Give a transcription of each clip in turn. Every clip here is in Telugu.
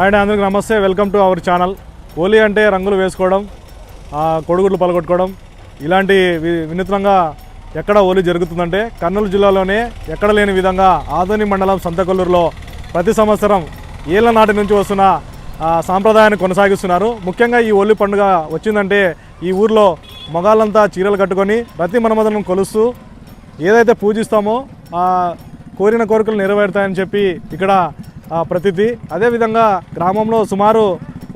అండ్ అందరికి నమస్తే. Welcome to our channel. Holi అంటే రంగులు వేసుకోవడం కొడుగుడ్లు పలగొట్టుకోవడం. ఇలాంటి వి- వినూత్నంగా ఎక్కడ హోలీ జరుగుతుందంటే కర్నూలు జిల్లాలోనే ఎక్కడ లేని విధంగా ఆదోని మండలం సంతకొల్లూరులో ప్రతి సంవత్సరం ఏళ్ళ నాటి నుంచి వస్తున్న సాంప్రదాయాన్ని కొనసాగిస్తున్నారు. ముఖ్యంగా ఈ హోలీ పండుగ వచ్చిందంటే ఈ ఊర్లో మగాళ్ళంతా చీరలు కట్టుకొని ప్రతి మనమదనం కొలుస్తూ ఏదైతే పూజిస్తామో కోరిన కోరికలు నెరవేరుతాయని చెప్పి ఇక్కడ ప్రతిదీ. ప్రతిథి అదేవిధంగా గ్రామంలో సుమారు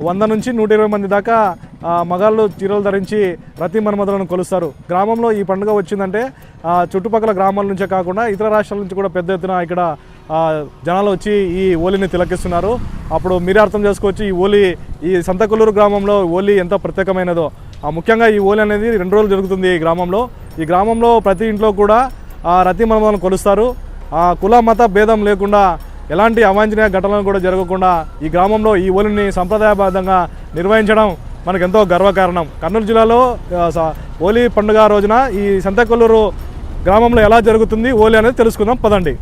వంద నుంచి నూట ఇరవై మంది దాకా మగాళ్ళు చీరలు ధరించి రతి మన్మధులను కొలుస్తారు. గ్రామంలో ఈ పండుగ వచ్చిందంటే చుట్టుపక్కల గ్రామాల నుంచే కాకుండా ఇతర రాష్ట్రాల నుంచి కూడా పెద్ద ఎత్తున ఇక్కడ జనాలు వచ్చి ఈ ఓలిని తిలకిస్తున్నారు. అప్పుడు మీరే అర్థం చేసుకోవచ్చు ఈ ఓలి ఈ సంతకొల్లూరు గ్రామంలో ఓలి ఎంత ప్రత్యేకమైనదో. ముఖ్యంగా ఈ ఓలి అనేది రెండు రోజులు జరుగుతుంది ఈ గ్రామంలో. ఈ గ్రామంలో ప్రతి ఇంట్లో కూడా రతి మన్మధులను కొలుస్తారు. కుల మత భేదం లేకుండా ఎలాంటి అవాంఛనీయ ఘటనలు కూడా జరగకుండా ఈ గ్రామంలో ఈ ఓలిని సంప్రదాయబద్ధంగా నిర్వహించడం మనకు ఎంతో గర్వకారణం. కర్నూలు జిల్లాలో స- హోలీ పండుగ రోజున ఈ సంతకొల్లూరు గ్రామంలో ఎలా జరుగుతుంది హోలీ అనేది తెలుసుకుందాం. పదండి.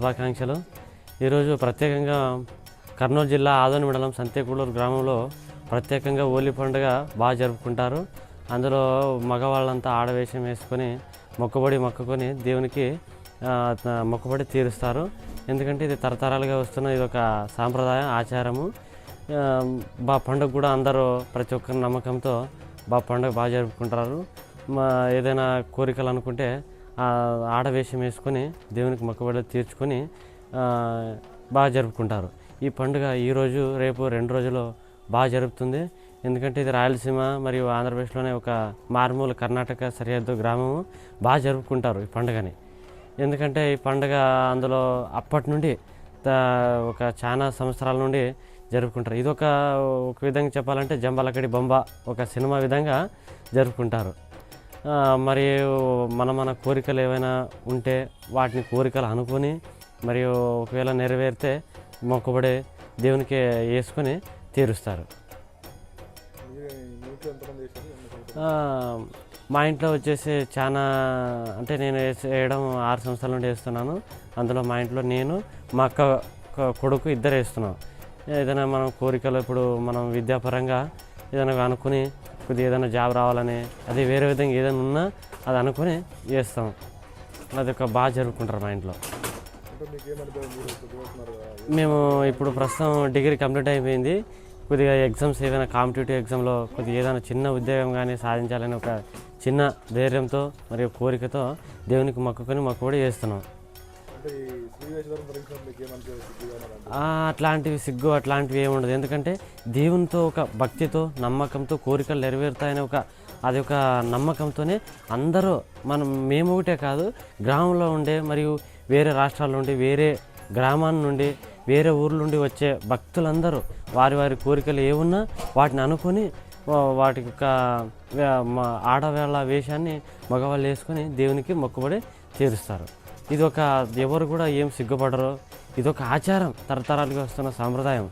శుభాకాంక్షలు. ఈరోజు ప్రత్యేకంగా కర్నూలు జిల్లా ఆదోని మండలం సంతేకూడూరు గ్రామంలో ప్రత్యేకంగా హోలీ పండుగ బాగా జరుపుకుంటారు. అందులో మగవాళ్ళంతా ఆడవేషం వేసుకొని మొక్కుబడి మొక్కుకొని దేవునికి మొక్కుబడి తీరుస్తారు. ఎందుకంటే ఇది తరతరాలుగా వస్తున్న ఇది ఒక సాంప్రదాయం ఆచారము. బా పండుగ కూడా అందరూ ప్రతి ఒక్కరి నమ్మకంతో బా పండుగ బాగా జరుపుకుంటారు. మా ఏదైనా కోరికలు అనుకుంటే ఆడవేషం వేసుకొని దేవునికి మొక్కబడి తీర్చుకొని బాగా జరుపుకుంటారు. ఈ పండుగ ఈరోజు రేపు రెండు రోజులు బాగా జరుగుతుంది ఎందుకంటే ఇది రాయలసీమ మరియు ఆంధ్రప్రదేశ్లోనే ఒక మారుమూల కర్ణాటక సరిహద్దు గ్రామము. బాగా జరుపుకుంటారు ఈ పండుగని. ఎందుకంటే ఈ పండుగ అందులో అప్పటి నుండి ఒక చాలా సంవత్సరాల నుండి జరుపుకుంటారు. ఇది ఒక ఒక విధంగా చెప్పాలంటే జంబాలకడి బొంబ ఒక సినిమా విధంగా జరుపుకుంటారు. మరియు మన మన కోరికలు ఏవైనా ఉంటే వాటిని కోరికలు అనుకొని మరియు ఒకవేళ నెరవేరితే మొక్కుబడి దేవునికి వేసుకొని తీరుస్తారు. మా ఇంట్లో వచ్చేసి చాలా అంటే నేను వేసే- వేయడం ఆరు సంవత్సరాల నుండి వేస్తున్నాను. అందులో మా ఇంట్లో నేను మా అక్క కొడుకు ఇద్దరు వేస్తున్నాం. ఏదైనా మనం కోరికలు ఇప్పుడు మనం విద్యాపరంగా ఏదైనా అనుకుని కొద్దిగా ఏదైనా జాబ్ రావాలని అది వేరే విధంగా ఏదైనా ఉన్నా అది అనుకుని చేస్తాం. అది ఒక బాగా జరుపుకుంటారు మా ఇంట్లో. మేము ఇప్పుడు ప్రస్తుతం డిగ్రీ కంప్లీట్ అయిపోయింది. కొద్దిగా ఎగ్జామ్స్ ఏదైనా కాంపిటేటివ్ ఎగ్జామ్లో కొద్దిగా ఏదైనా చిన్న ఉద్యోగం కానీ సాధించాలని ఒక చిన్న ధైర్యంతో మరియు కోరికతో దేవునికి మొక్కుకొని మొక్కుబడి చేస్తున్నాం. అట్లాంటివి సిగ్గు అట్లాంటివి ఏమి ఉండదు. ఎందుకంటే దేవునితో ఒక భక్తితో నమ్మకంతో కోరికలు నెరవేరుతాయనే ఒక అది ఒక నమ్మకంతోనే అందరూ మనం మేము ఒకటే కాదు గ్రామంలో ఉండే మరియు వేరే రాష్ట్రాల నుండి వేరే గ్రామాల నుండి వేరే ఊర్ల నుండి వచ్చే భక్తులందరూ వారి వారి కోరికలు ఏమున్నా వాటిని అనుకొని వాటి యొక్క ఒక ఆడవేళ వేషాన్ని మగవాళ్ళు వేసుకొని దేవునికి మొక్కుబడి తీరుస్తారు. ఇది ఒక ఎవరు కూడా ఏం సిగ్గుపడరు. ఇది ఒక ఆచారం తరతరాలుగా వస్తున్న సాంప్రదాయం.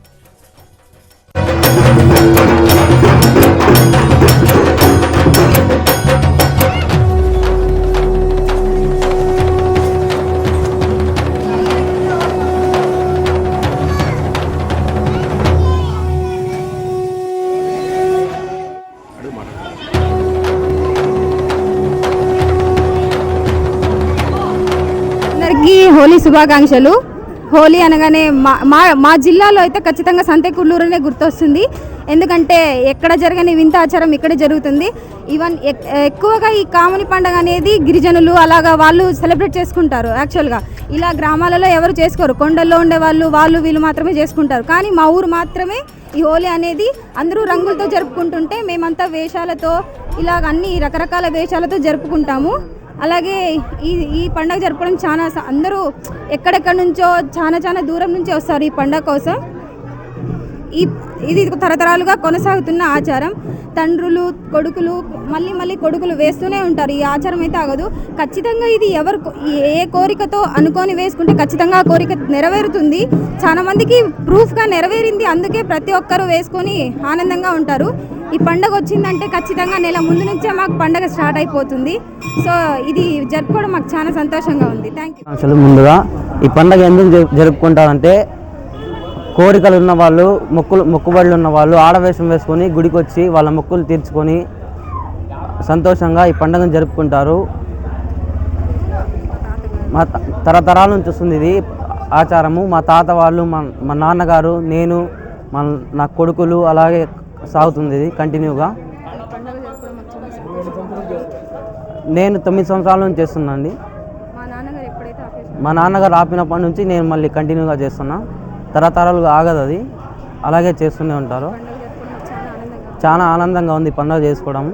అందరికీ హోలీ శుభాకాంక్షలు. హోలీ అనగానే మా మా మా జిల్లాలో అయితే ఖచ్చితంగా సంతెకుర్లూరునే గుర్తొస్తుంది. ఎందుకంటే ఎక్కడ జరగని వింత ఆచారం ఇక్కడే జరుగుతుంది. ఈవెన్ ఎక్- ఎక్కువగా ఈ కాముని పండుగ అనేది గిరిజనులు అలాగా వాళ్ళు సెలబ్రేట్ చేసుకుంటారు యాక్చువల్గా. ఇలా గ్రామాలలో ఎవరు చేసుకోరు. కొండల్లో ఉండే వాళ్ళు వాళ్ళు వీళ్ళు మాత్రమే చేసుకుంటారు. కానీ మా ఊరు మాత్రమే ఈ హోలీ అనేది అందరూ రంగులతో జరుపుకుంటుంటే మేమంతా వేషాలతో ఇలాగ అన్ని రకరకాల వేషాలతో జరుపుకుంటాము. అలాగే ఈ ఈ పండగ జరపడం చాలా అందరూ ఎక్కడెక్కడి నుంచో చాలా చాలా దూరం నుంచి వస్తారు ఈ పండగ కోసం. ఈ ఇది తరతరాలుగా కొనసాగుతున్న ఆచారం. తండ్రులు కొడుకులు మళ్ళీ మళ్ళీ కొడుకులు వేస్తూనే ఉంటారు. ఈ ఆచారం అయితే ఆగదు. ఖచ్చితంగా ఇది ఎవరు ఏ కోరికతో అనుకొని వేసుకుంటే ఖచ్చితంగా ఆ కోరిక నెరవేరుతుంది. చాలామందికి ప్రూఫ్గా నెరవేరింది. అందుకే ప్రతి ఒక్కరూ వేసుకొని ఆనందంగా ఉంటారు. ఈ పండగ వచ్చిందంటే ఖచ్చితంగా నెల ముందు నుంచే మాకు పండగ స్టార్ట్ అయిపోతుంది. సో ఇది జరుపుకోవడం మాకు చాలా సంతోషంగా ఉంది. థ్యాంక్ యూ అసలు ముందుగా ఈ పండగ ఎందుకు జరుపుకుంటారంటే కోరికలు ఉన్న వాళ్ళు మొక్కులు మొక్కుబడులు ఉన్న వాళ్ళు ఆడవేషం వేసుకొని గుడికి వచ్చి వాళ్ళ మొక్కులు తీర్చుకొని సంతోషంగా ఈ పండుగను జరుపుకుంటారు. మా త- తరతరాల నుంచి వస్తుంది ఇది ఆచారము. మా తాత వాళ్ళు మా మా నాన్నగారు నేను మా నా కొడుకులు అలాగే సాగుతుంది ఇది కంటిన్యూగా. నేను తొమ్మిది సంవత్సరాల నుంచి చేస్తున్నానండి. మా నాన్నగారు ఆపినప్పటి నుంచి నేను మళ్ళీ కంటిన్యూగా చేస్తున్నా. తరతరాలుగా ఆగదు అది. అలాగే చేస్తూనే ఉంటారు. చాలా ఆనందంగా ఉంది. పండుగ చేసుకోవడం.